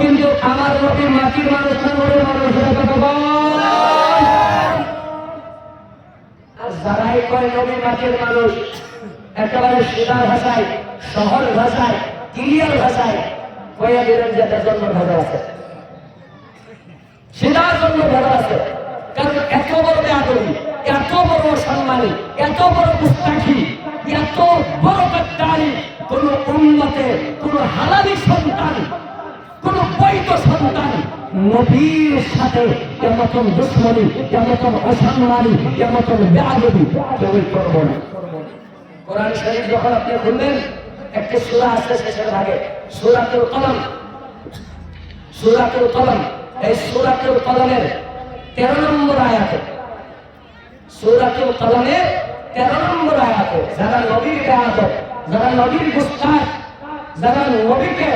কিন্তু আমার নবী মাটির মানুষ না নবীর মানুষ। আর যারাই কয় নবী মাটির মানুষ, একেবারে সিধা ভাষায় সহজ ভাষায়, ক্লিয়ার ভাষায় কয়ে দিলেন যে এটার জন্য ভালো আছে সেটার জন্য ভালো আছে কারণ এত বড় এত বড় সম্মানী, এত বড় মুস্তাকি এত বড় গাদ্দারি কোন উন্নতে কোন হালালি সন্তান কোন বৈধ সন্তান নবীর সাথে কেমন দুশ্মনী কেমন অসম্মানী কেমন বেআদবি কেউই করব না। কোরআন শরীফ যখন আপনি খুলবেন, একটি সূরা আছে শেষের ভাগে, সূরাতুল কলম সূরাতুল কলম এই সূরাতুল কলমের 13 নম্বর আয়াতে, সূরাতুল কলমের 13 নম্বর আয়াতে, যারা নবীর বেয়াদব, যারা নবীর গুস্তাখ, যারা নবীকে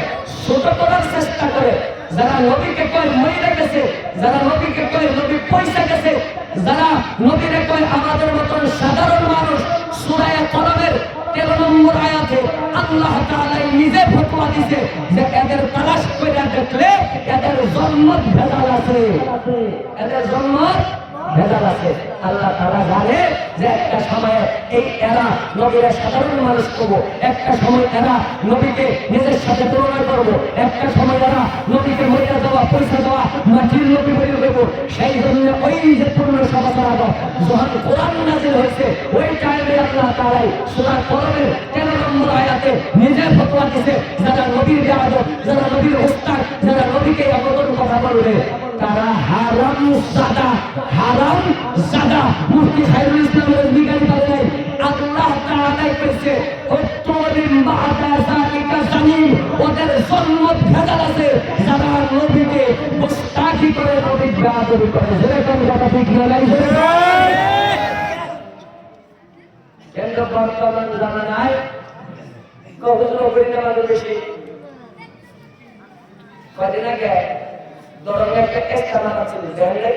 ছোট করার চেষ্টা করে যারা নবীকে কয় মহিলা গেছে যারা নবীকে কয় নবী পয়সা গেছে যারা নবীরে কয় আমাদের মতন সাধারণ মানুষ সূরায়ে কলমের তেরো নম্বর আয়াতে আল্লাহ তাআলা নিজে ফতোয়া দিছে যে এদের তালাশ করে দেখলে এদের জন্ম ভেজাল আছে। এদের জন্ম আল্লাহ তারা জানে যে একটা সময়ে এই এরা নবীর সাধারণ মানুষ করব। একটা সময় এরা নবীকে নিজের সাথে তুলনা করব। একটা সময় এরা নবীকে মরিয়া দেওয়া, পয়সা দেওয়া, মাটির নবী বলে দেবো সেই জন্য ওই যে পূর্ণ সভা করাবো যখন কোরআন নাজিল হয়েছে, ওই টাইমে আল্লাহ তাআলাই সূরা কলমের 13 নম্বর আয়াতে নিজে ফতোয়া দিয়েছে, যারা নবীর বেয়াদব যারা নবীর ওস্তাদ যারা নবীকে অবগত কথা বলবে তারা হারাম সাদা, হারাম জাদা মুফতি খায়রুল ইসলাম রাজবি গালি আল্লাহ তাআলা কইছে উত্তরিম বাদা যালিকা জানিম ওদের জন্ম ভেজাল আছে। যারা নবীকে মুস্তাকি করে, নবীর বেয়াদবি করে। যেরকম কথা ঠিক না লাগছে কিন্তু বর্তমান জামানায় কখন নবীর নামাজ বেশি? কদিন আগে দরঙ্গে একটা ইস্তেমা ছিল, জানেন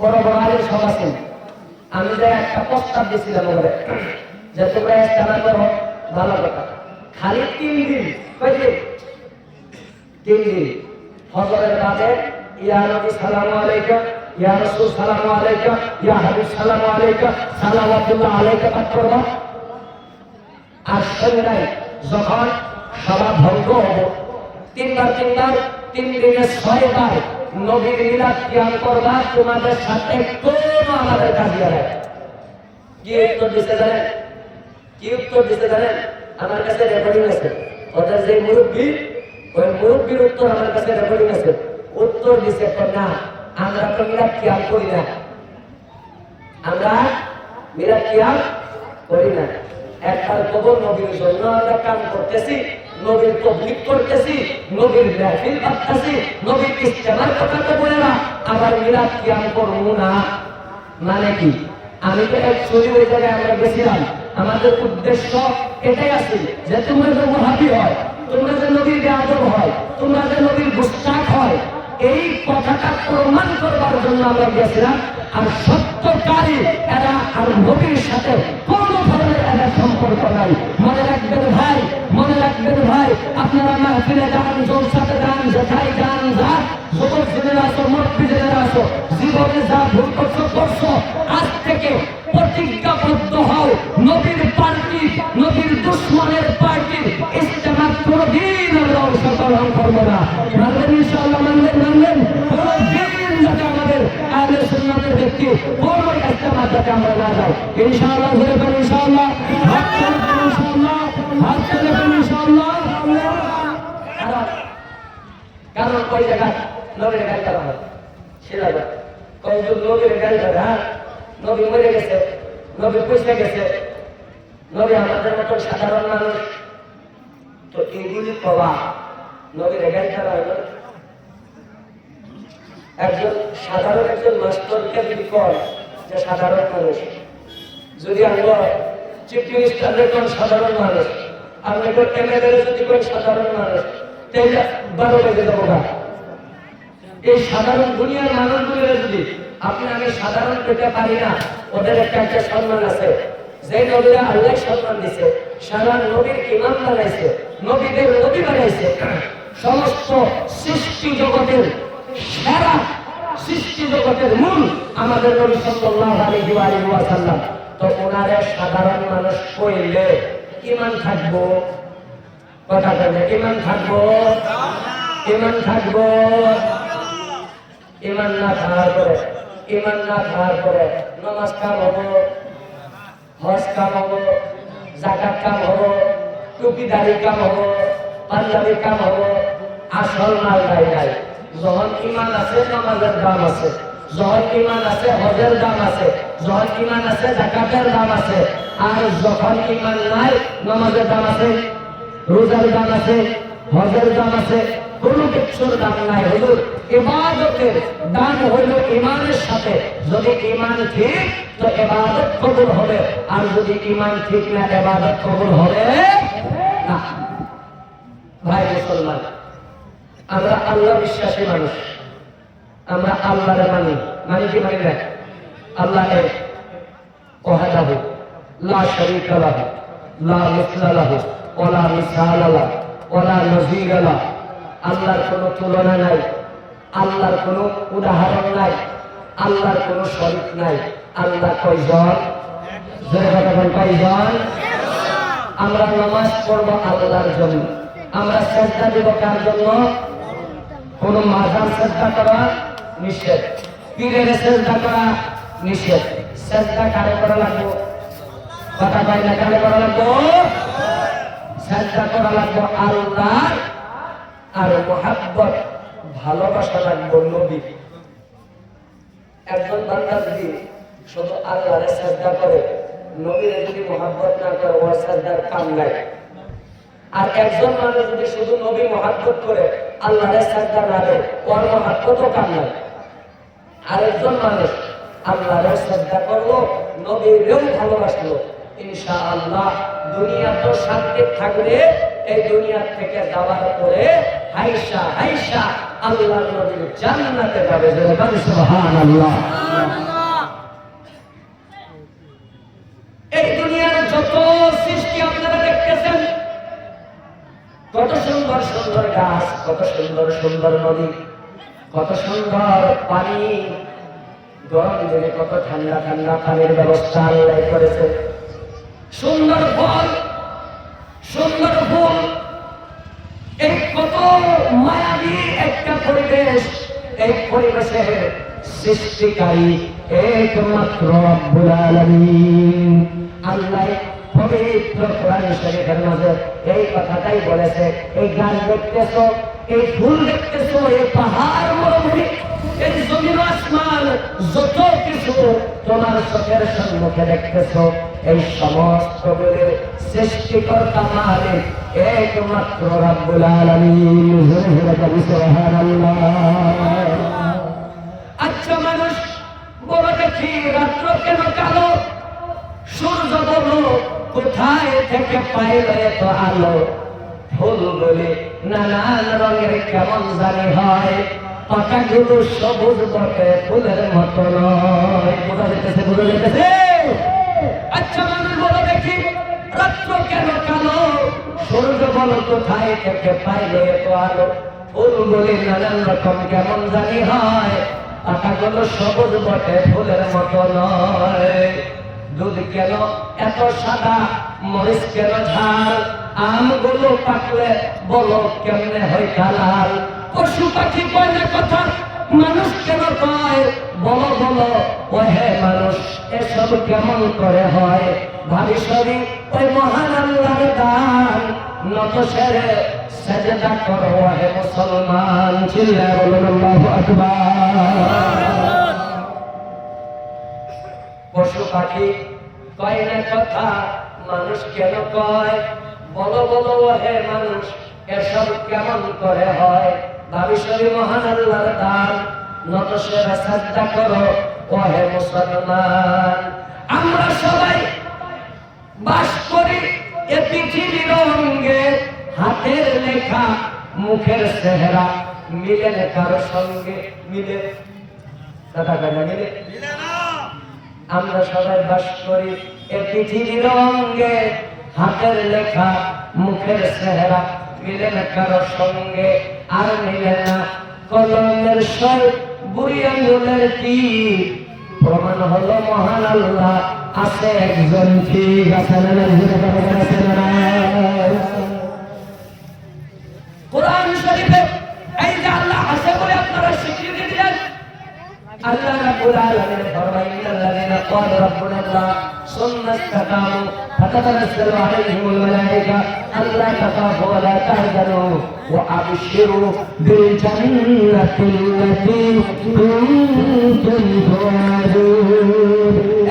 বড় বড় আলের সব আছে আমি যাই একটা প্রস্তাব দিয়েছিলাম যে তোমরা ইস্তেমা করো, ভালো কথা। খালি তিন দিন তিন দিন। ফজরের বাদে ইয়া নবী সালামু আলাইকা, ইয়া রাসূল সালামু আলাইকা, ইয়া হাবিব সালামু আলাইকা, সালাওয়াতুল্লাহ আলাইকা পাঠ করবা। যখন সভা ভঙ্গ হব, তিনবার তিনবার, তিন দিনে ছয়বার নবীর মিলাদ কিয়াম করবা তোমাদের সাথে কোনো আমাদের কাজিয়া নাই কি উত্তর দিতে জানেন? কি উত্তর দিতে জানেন? আমার কাছে রেকর্ডিং আছে। ওদের যে মুরব্বী, ওই মুরব্বীর উত্তর আমার কাছে রেকর্ডিং আছে। উত্তর দিছে না আমরা তো মিলাদ কিয়াম করি না। আমরা মিলাদ কিয়াম করি না। একবার কবর নবীর জন্য আমরা কাম করতেছি নবীর তবলিক করতেছি নবীর মেহফিল করতেছি নবীর ইস্তেমার কথা তো বলে না আবার মিলাদ কিয়াম করব না? মানে কি? আমি তো এক চুরি ওই জায়গায় আমরা গেছিলাম। আমাদের উদ্দেশ্য এটাই আছে যে তোমরা যে মহাবি হয়, তোমরা যে নবীর বেআদব হয়, তোমরা যে নবীর গুস্তাক হয়, এই কথাটা প্রমাণ করবার জন্য আমরা গেছিলাম। আর সত্যকারী এরা আর নবীর সাথে কোনো ধরনের এদের সম্পর্ক নাই। মনে রাখবেন ভাই, মনে রাখবেন ভাই, আপনারা মাহফিলে যান জলসাতে যান যেথায় যান, যা যুবক ছেলেরা আসো ছেলেরা আসো, জীবনে যা ভুল করছ করছ। আজ থেকে প্রতিজ্ঞাবদ্ধ হও, নবীর পার্টি, নবীর দুশ্মনের পার্টির ইস্তেমা কোনদিন আমরা অংশগ্রহণ করব না। মানবেন ইনশাআল্লাহ, মানবেন মানবেন। কোনদিন যাতে আমাদের আহলে সুন্নাতের ব্যক্তি কোন ইস্তেমা যাতে আমরা না যাই। ইনশাআল্লাহ, ধরে ওই জায়গায় নবীর গাড়ি হ্যাঁ? পয়সা সাধারণ মানুষ। তো এগুলি একজন সাধারণ একজন মাস্টারকে যদি কর যে সাধারণ যদি আমরা কোন সাধারণ মানুষ? এমএলএ যদি কোন সাধারণ বারো বেজে যাব না এই সাধারণ দুনিয়ার মানুষগুলো যদি আপনি আমি সাধারণ পেতে পারি না, ওদের একটা একটা সম্মান আছে। যে নবীরা আল্লাহ সম্মান দিছে, সারা নবীর ইমাম বানাইছে, নবীদের নবী বানাইছে, সমস্ত সৃষ্টি জগতের, সেরা সৃষ্টি জগতের মূল আমাদের নবী সাল্লাল্লাহু আলাইহি ওয়া ওয়াসাল্লাম তো ওনারে সাধারণ মানুষ কইলে ইমান থাকব। কথা বলে ইমান থাকব। ইমান থাকব। ইমান না খাওয়ার পরে ইমান না খাওয়ার পরে নমাজ কাম হব, হজ কাম হব জাকাত কাম হব, টুপিদারি কাম হব, পাঞ্জাবি কাম হব, আসল মাল নাই নাই। যখন ইমান আছে, নমাজের দাম আছে। যখন ইমান আছে, হজের দাম আছে। যখন ইমান আছে জাকাতের দাম আছে। আর যখন ইমান নাই, নমাজের দাম আছে, রোজার দাম আছে। হজের দাম আছে কোনো কিছুর দাম নাই। হুজুর, ইবাদতের দাম হইল ইমানের সাথে। যদি ইমান ঠিক, তো ইবাদত হবে। আর যদি ইমান ঠিক না, ইবাদত কবুল হবে ভাই মুসলমান, আমরা আল্লাহ বিশ্বাসী মানুষ। আমরা আল্লাহরে মানি। মানি কি মানি না? আল্লাহ এক, ওয়াহদাহু, লা শারীকা লাহু, লা মিসলা লাহু, ওয়ালা মিসালা লাহু। ওয়ালা নযীরা লাহু আল্লাহর কোনো তুলনা নাই, আল্লাহর কোনো উদাহরণ নাই, আল্লাহর কোনো শরীক নাই। আল্লাহ কয়জন? কয়জন? আমরা নামাজ পড়ব আল্লাহর জন্য। আমরা শ্রদ্ধা দেব কার জন্য? কোন মাজার শ্রদ্ধা করা নিষেধ। পীরের শ্রদ্ধা করা নিষেধ। শ্রদ্ধা কারে করা লাগবো? কথা পাই না, কারে করা লাগবো? শ্রদ্ধা করা লাগবো আল্লাহ আর মোহাব্বত, ভালোবাসা লাগবো নবী একজন বান্দা যদি শুধু আল্লাহরে শ্রদ্ধা করে, নবীরে যদি মোহাব্বত না করে, ওর শ্রদ্ধার কাম নাই। আর একজন মানুষ যদি শুধু নবী মহাব্বত করে, আল্লাহরে শ্রদ্ধা না দেয়, ওর মহাব্বতও কাম নাই। আর একজন মানুষ আল্লাহরে শ্রদ্ধা করল, নবীরেও ভালোবাসলো। ইনশা আল্লাহ দুনিয়া তো শান্তি থাকলে এই দুনিয়া থেকে যাওয়ার পরে হাইসা হাইসা আল্লাহ নবীর জান্নাতে যাবে। সুবহানাল্লাহ। এই দুনিয়ার যত সৃষ্টি আপনারা দেখতেছেন, কত সুন্দর সুন্দর গাছ, কত সুন্দর সুন্দর নদী, কত সুন্দর পানি। গরম দিনে কত ঠান্ডা ঠান্ডা পানির ব্যবস্থা আল্লাহ করেছে। সুন্দর ফল সুন্দর ফুল এই কত মায়াবী একটা পরিবেশ, এই পরিবেশের সৃষ্টিকারী একমাত্র রব্বুল আলামিন। আল্লাহ পবিত্র কোরআন শরীফের মাঝে এই কথাটাই বলেছে, এই গাছ দেখতেছো, এই ফুল দেখতেছো, এই পাহাড় মরুভূমি যত কিছু তোমার চোখের সম্মুখে দেখতেছো, এই সমস্ত সৃষ্টিকর্তা মালিক একমাত্র রব্বুল আলামিন। আচ্ছা মানুষ বড় দেখি, রাত্র কেন কালো? কোথায় থেকে পাইল এত আলো? ফুল বলে নানান রঙের কেমন জানি হয়। পাতাগুলো সবুজ বটে, ফুলের মতো নয়। বোঝা যেতেছে বোঝা যেতেছে আচ্ছা মানুষ বলো দেখি, রাত্র কেন কালো? সূর্য বলো কোথায় থেকে পাইল এত আলো ফুল বলে নানান রকম কেমন জানি হয়। পাতাগুলো সবুজ বটে, ফুলের মতো নয়। দুধ কেন এত সাদা, মরিচ কেন ঝাল? আমগুলো পাকলে বলো কেমনে হয় কালাল পশু পাখি কয় না কথা, মানুষ কেন কয়? বলো বলো ও হে মানুষ, এসব কেমন করে হয়? ভাবি সরি, ওই মহান আল্লাহর দান, নত সেরে সেজদা করো হে মুসলমান চিল্লা বলুন, আল্লাহু আকবার। পশু পাখি কয় না কথা, মানুষ কেন কয়? বলো বলো হে মানুষ, এসব কেমন করে হয়? ভাবিসরি মহান আল্লাহর দান নত সেরা শ্রদ্ধা করো ও হে মুসলমান। আমরা সবাই বাস করি এ পৃথিবীর অঙ্গে হাতের লেখা মুখের চেহারা মিলে না কারও সঙ্গে মিলে। কথা কথা মিলে? আমরা সবাই বাস করি এ পৃথিবীর অঙ্গে হাতের লেখা মুখের চেহারা মিলে না কারও সঙ্গে আর কলমের সই বুড়ি আঙ্গুলের কি প্রমাণ হলো মহান আল্লাহ আছে একজন ঠিক আছে না আল্লাহ রাব্বুল আলামিন ফরমায় ইন্নাল্লাযীনা ক্বালা রাব্বুনা আল্লাহ সুম্মা ইসতাকামু মালায়েকা আল্লা তাখাফু ওয়া লা তাহজানু ওয়া বিল তুআদুন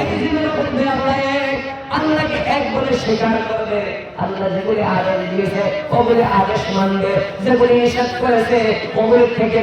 এই জীবনের মধ্যে আল্লাহ এক, আল্লাহকে এক বলে স্বীকার করবে। আল্লাহ যেগুলি আদেশ দিয়েছে ওগুলি আদেশ মানবে। যেগুলি নিষেধ করেছে ওগুলি থেকে